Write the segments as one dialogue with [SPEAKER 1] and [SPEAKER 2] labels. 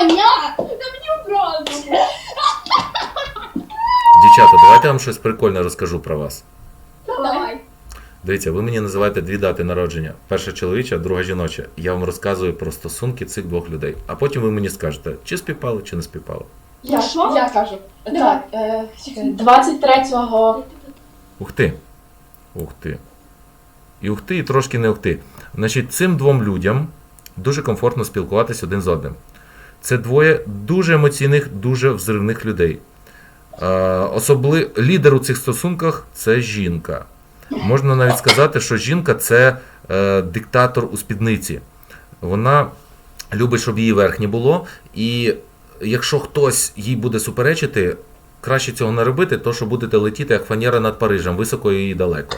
[SPEAKER 1] Аня! Да мені образно! Дівчата, давайте я вам щось прикольне розкажу про вас.
[SPEAKER 2] Давай.
[SPEAKER 1] Дивіться, ви мені називаєте дві дати народження: перша чоловіча, друга жіноча. Я вам розказую про стосунки цих двох людей. А потім ви мені скажете, чи співпали, чи не співпали.
[SPEAKER 2] Я? Я кажу. Так, е, 23-го.
[SPEAKER 1] Ух ти. Ух ти. І ухти, і трошки не ухти. Значить, цим двом людям дуже комфортно спілкуватись один з одним. Це двоє дуже емоційних, дуже взривних людей. Е, особли... Лідер у цих стосунках це жінка. Можна навіть сказати, що жінка це е, диктатор у спідниці. Вона любить, щоб її верхнє було. І якщо хтось їй буде суперечити, краще цього не робити, то що будете летіти як фанера над Парижем, високо і далеко.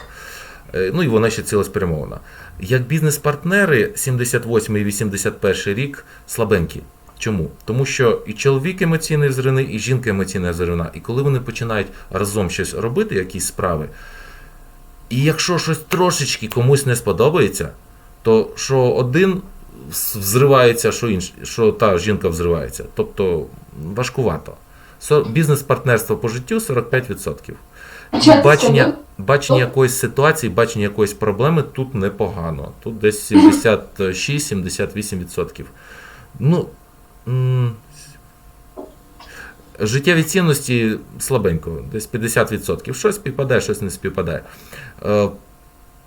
[SPEAKER 1] Е, Ну і вона ще цілеспрямована. Як бізнес-партнери 78 і 81 рік слабенькі. Чому? Тому що і чоловік емоційний взривний, і жінка емоційна взривна. І коли вони починають разом щось робити, якісь справи, і якщо щось трошечки комусь не сподобається, то що один взривається, що інш, що та жінка взривається. Тобто важкувато. Бізнес-партнерство по життю 45%.
[SPEAKER 2] А
[SPEAKER 1] Бачення, бачення якоїсь ситуації, бачення якоїсь проблеми тут непогано. Тут десь 76-78%. Ну, життєві цінності слабенько, десь 50%. Щось співпадає, щось не співпадає. Е,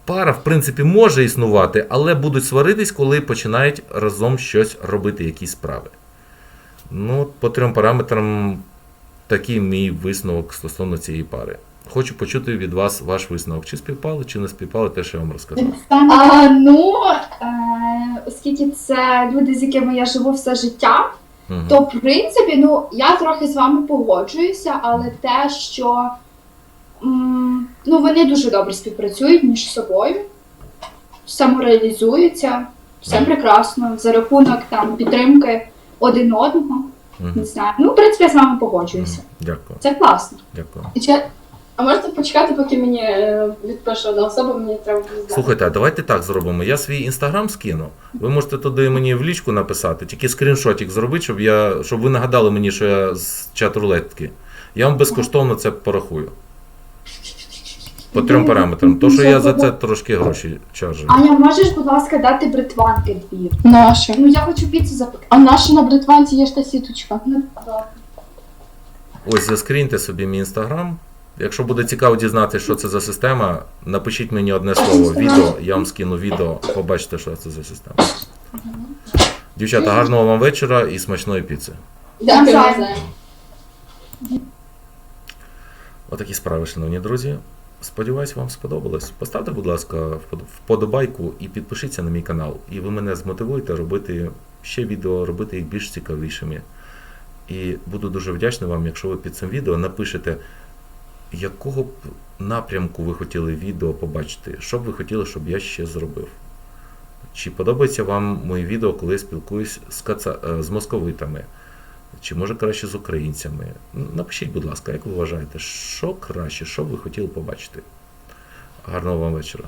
[SPEAKER 1] Пара, в принципі, може існувати, але будуть сваритись, коли починають разом щось робити, якісь справи. Ну, по трьом параметрам такий мій висновок стосовно цієї пари. Хочу почути від вас ваш висновок. Чи співпало, чи не співпало те, що я вам розказав.
[SPEAKER 3] А, ну, е, оскільки це люди, з якими я живу все життя,
[SPEAKER 1] Мгм.
[SPEAKER 3] то в принципі, ну я трохи з вами погоджуюся, але те, що м, ну, вони дуже добре співпрацюють між собою, самореалізуються, все
[SPEAKER 1] Мгм.
[SPEAKER 3] прекрасно, за рахунок там підтримки один одного.
[SPEAKER 1] Мгм.
[SPEAKER 3] Не знаю. Ну, в принципі, я з вами погоджуюся.
[SPEAKER 1] Дякую,
[SPEAKER 3] Це класно.
[SPEAKER 1] дякую.
[SPEAKER 2] І А можете почекати, поки мені е, відпише одна особа, мені треба буде знати.
[SPEAKER 1] Слухайте, а давайте так зробимо. Я свій інстаграм скину. Ви можете туди мені в лічку написати, тільки скріншотик зробити, щоб я, щоб ви нагадали мені, що я з чат рулетки. Я вам безкоштовно це порахую. По трьом параметрам. То, що я за це трошки гроші чаржу.
[SPEAKER 3] Аня, можеш, будь ласка, дати бритванки дві?
[SPEAKER 2] Наші.
[SPEAKER 3] Ну, я хочу піцу запекти.
[SPEAKER 2] А наші на бритванці є ж та сіточка.
[SPEAKER 3] Ну, добре.
[SPEAKER 1] Ось заскріньте собі мій інстаграм. Якщо буде цікаво дізнатися, що це за система, напишіть мені одне слово відео, я вам скину відео, побачите, що це за система. Дівчата, гарного вам вечора і смачної піци.
[SPEAKER 2] Дякую.
[SPEAKER 1] Отакі справи, шановні друзі. Сподіваюсь, вам сподобалось. Поставте, будь ласка, вподобайку і підпишіться на мій канал. І ви мене змотивуєте робити ще відео, робити їх більш цікавішими. І буду дуже вдячний вам, якщо ви під цим відео напишете, якого б напрямку ви хотіли відео побачити, що б ви хотіли, щоб я ще зробив. Чи подобається вам моє відео, коли я спілкуюсь з, каца... е, з московитами? Чи може краще з українцями? Напишіть, будь ласка, як ви вважаєте, що краще, що б ви хотіли побачити? Гарного вам вечора.